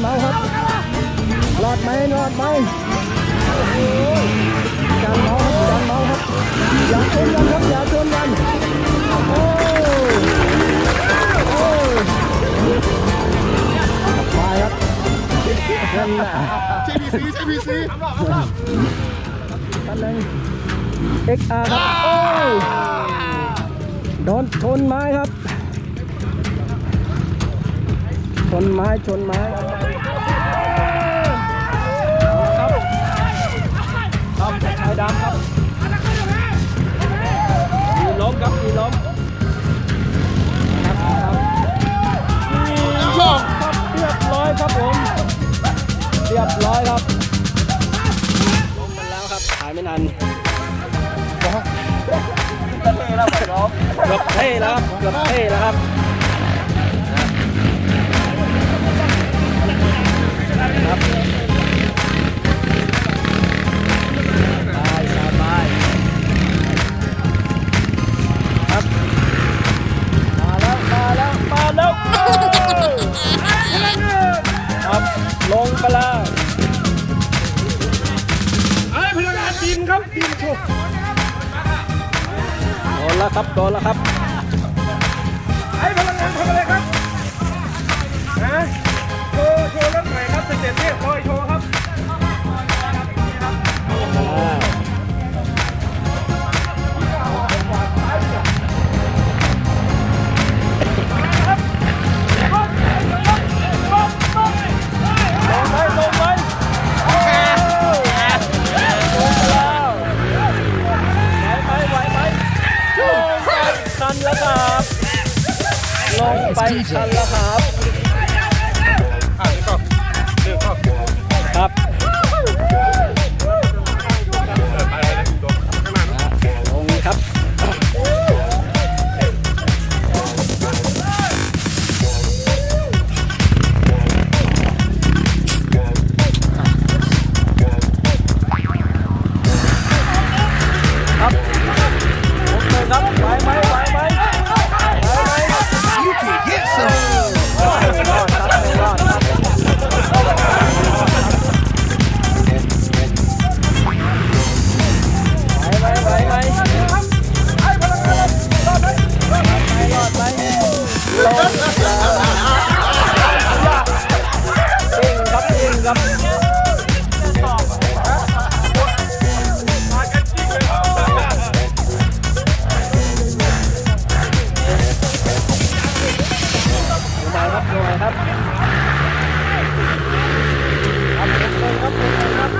านเมาครับรอดไหมรอดไหมจานเมาครับจานเมาครับอย่าชนกันครับอย่าชนกันโอ้โอ้ไปครับนั่นแหละใช่พีซีใช่พีซีคันหนึ่ง XR ครับโอ้โดนชนไม้ครับ ชนไม้ชนไม้ครับครับชายดำครับมีล้มครับมีล้มครับครับครับเรียบร้อยครับผมเรียบร้อยครับล้มไปแล้วครับหายไม่นานเกือบเท่แล้วครับเกือบเท่แล้วครับ ครับไปสบายครับมาแล้วมาแล้วมาแล้วครับลงไปแล้วไอ้พลังงานดินครับดินโชว์โดนแล้วครับโดนแล้วครับ ครับดูไหนครับครับลงเลยครับลงเลยครับ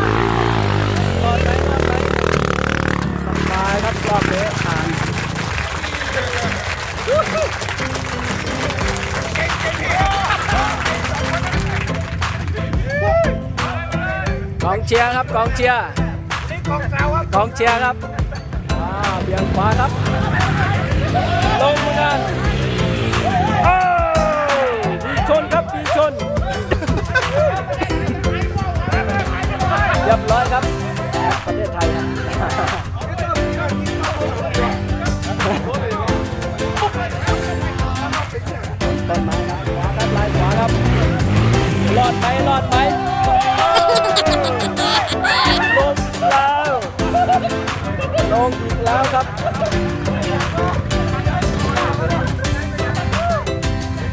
รอดไหมรอดไหมสบายครับรอบนี้ผ่านกองเชียร์ครับกองเชียร์นี่กองสาวครับกองเชียร์ครับอ่าเบี่ยงขวาครับ ลงเหมือ อดไหมรอดไหมลงแล้วลงอีกแล้วครับ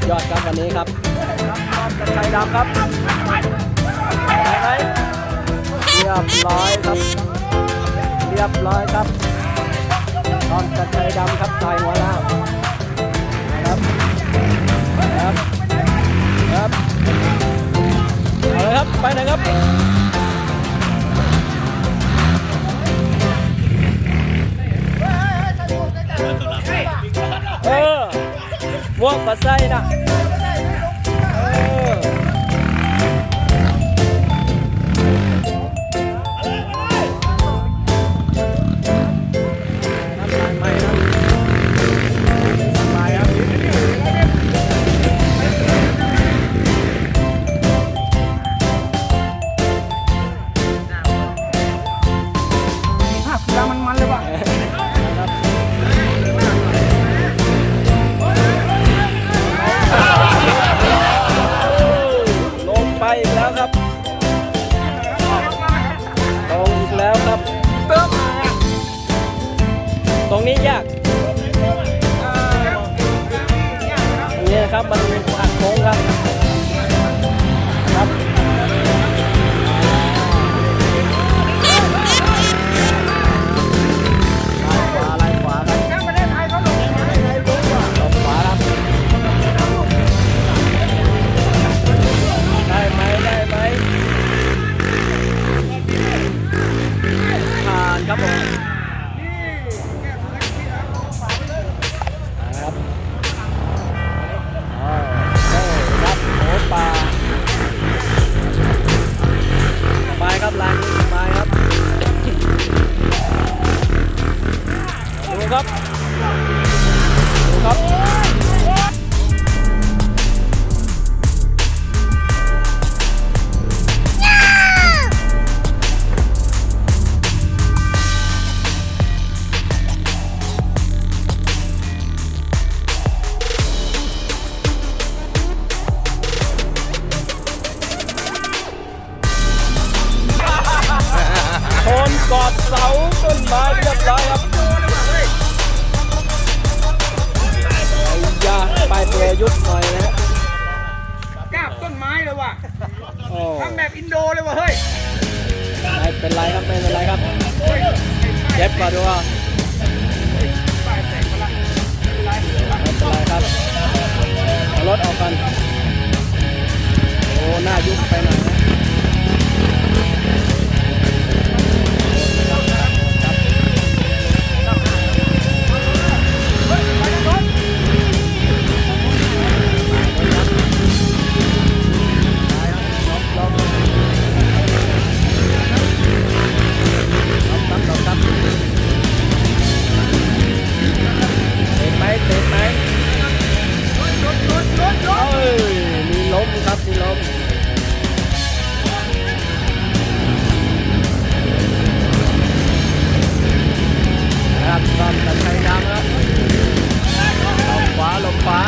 ยอดครับวันนี้ครับกระชัยดำครับไหมเรียบร้อยครับ เรียบร้อยครับตอนกระชัยดำครับใส่หัวแล้วครับครับครับ เอาเลยครับ ไปไหนครับ เออม่วปัสไส้นะ อีกแล้วครับตรงอีกแล้วครับตรงนี้ยากนี่นะครับมันหักโค้งครับครับ ดูครับชนาไปเปรยุทธ์หน่อยนะฮะกราบต้นไม้เลยว่ะโอ้ทำแบบอินโดเลยว่ะเฮ้ยไม่เป็นไรครับไม่เป็นไรครับเฮ้ยไม่ใช่เจ็บกว่าดูว่าป้ายแตกมาละไม่เป็นไรไม่เป็นไรไม่เป็นไรครับเอารถออกกันโอ้หน้ายุบไปหน่อย ตอนตะไคร้ดำแล้วลมขวาลมขวา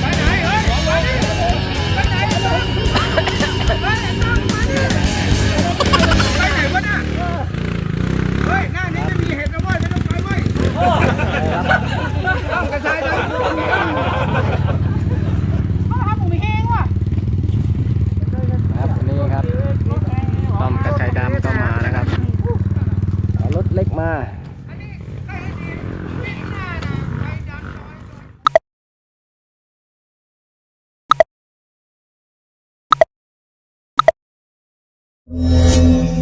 ไปไหนเฮ้ยไปไหนไปไหนไปไหนวะน่ะเฮ้ย หน้านี้ไม่มีเห็ดนะเว้ยไม่ต้องไปเว้ยครับต้องกระชายดำ ครับนี่ครับต้อมกระชายดำก็มานะครับเอารถเล็กมา เ